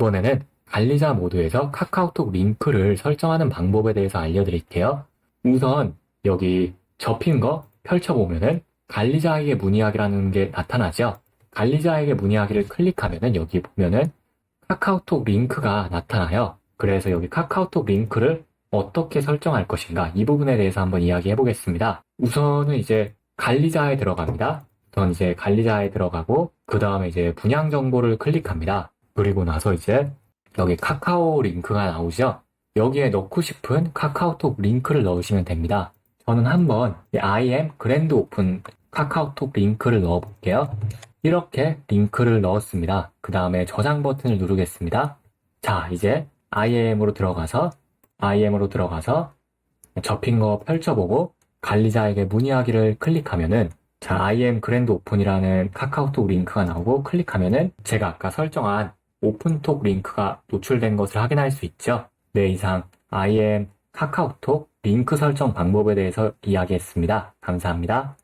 이번에는 관리자 모드에서 카카오톡 링크를 설정하는 방법에 대해서 알려드릴게요. 우선 여기 접힌 거 펼쳐보면은 관리자에게 문의하기라는 게 나타나죠. 관리자에게 문의하기를 클릭하면은 여기 보면은 카카오톡 링크가 나타나요. 그래서 여기 카카오톡 링크를 어떻게 설정할 것인가 이 부분에 대해서 한번 이야기해 보겠습니다. 우선은 이제 관리자에 들어갑니다. 전 이제 관리자에 들어가고 그 다음에 이제 분양 정보를 클릭합니다. 그리고 나서 이제 여기 카카오 링크가 나오죠. 여기에 넣고 싶은 카카오톡 링크를 넣으시면 됩니다. 저는 한번 이 IM 그랜드 오픈 카카오톡 링크를 넣어 볼게요. 이렇게 링크를 넣었습니다. 그 다음에 저장 버튼을 누르겠습니다. 자, 이제 IM으로 들어가서 IM으로 들어가서 접힌 거 펼쳐보고 관리자에게 문의하기를 클릭하면은 자, IM 그랜드 오픈이라는 카카오톡 링크가 나오고 클릭하면은 제가 아까 설정한 오픈톡 링크가 노출된 것을 확인할 수 있죠. 네, 이상 IM 카카오톡 링크 설정 방법에 대해서 이야기했습니다. 감사합니다.